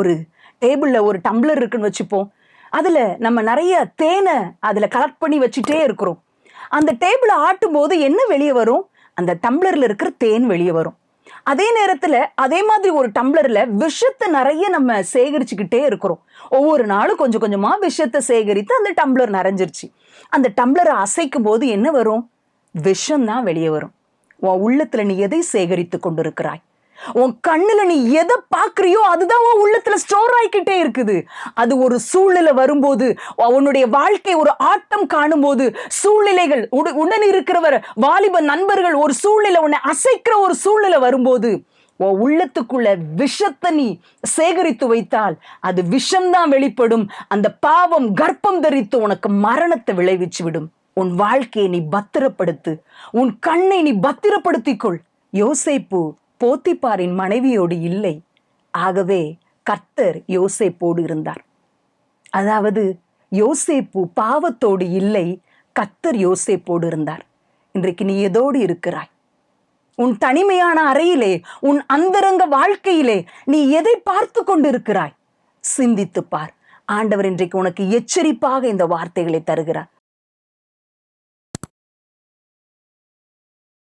ஒரு டேபிளில் ஒரு டம்ளர் இருக்குன்னு வச்சுப்போம். அதில் நம்ம நிறைய தேனை அதில் கலெக்ட் பண்ணி வச்சுட்டே இருக்கிறோம். அந்த டேபிளை ஆட்டும் போது என்ன வெளியே வரும்? அந்த டம்ளரில் இருக்கிற தேன் வெளியே வரும். அதே நேரத்தில் அதே மாதிரி ஒரு டம்ளரில் விஷத்தை நிறைய நம்ம சேகரிச்சுக்கிட்டே இருக்கிறோம். ஒவ்வொரு நாளும் கொஞ்சம் கொஞ்சமாக விஷத்தை சேகரித்து அந்த டம்ளர் நிறைஞ்சிருச்சு. அந்த டம்ளரை அசைக்கும் போது என்ன வரும்? விஷம் தான் வெளியே வரும். உன் உள்ளத்தில் நீ எதை சேகரித்து கொண்டிருக்கிறாய்? உன் கண்ணுல நீ எதை பார்க்கறியோ அதுதான் உன் உள்ளத்துல ஸ்டோர் ஆகிக்கிட்டே இருக்குது. அது ஒரு சூழ்நிலை வரும்போது உன்னுடைய வாழ்க்கை ஒரு ஆட்டம் காணும்போது சூழ்நிலைகள் உடன் இருக்கிறவர் வாலிப நண்பர்கள் ஒரு சூழ்நிலை உன்னை அசைக்கிற ஒரு சூழ்நிலை வரும்போது உன் உள்ளத்துக்குள்ள விஷத்தை நீ சேகரித்து வைத்தால் அது விஷம்தான் வெளிப்படும். அந்த பாவம் கர்ப்பம் தரித்து உனக்கு மரணத்தை விளைவிச்சு விடும். உன் வாழ்க்கையை நீ பத்திரப்படுத்து உன் கண்ணை நீ பத்திரப்படுத்திக்கொள். யோசைப்பு. போத்திப்பாரின் மனைவியோடு இல்லை. ஆகவே கர்த்தர் யோசேப்போடு இருந்தார். அதாவது யோசேப்பு பாவத்தோடு இல்லை கத்தர் யோசேப்போடு இருந்தார். இன்றைக்கு நீ எதோடு இருக்கிறாய்? உன் தனிமையான அறையிலே உன் அந்தரங்க வாழ்க்கையிலே நீ எதை பார்த்து கொண்டிருக்கிறாய்? சிந்தித்துப் பார். ஆண்டவர் இன்றைக்கு உனக்கு எச்சரிப்பாக இந்த வார்த்தைகளை தருகிறார்.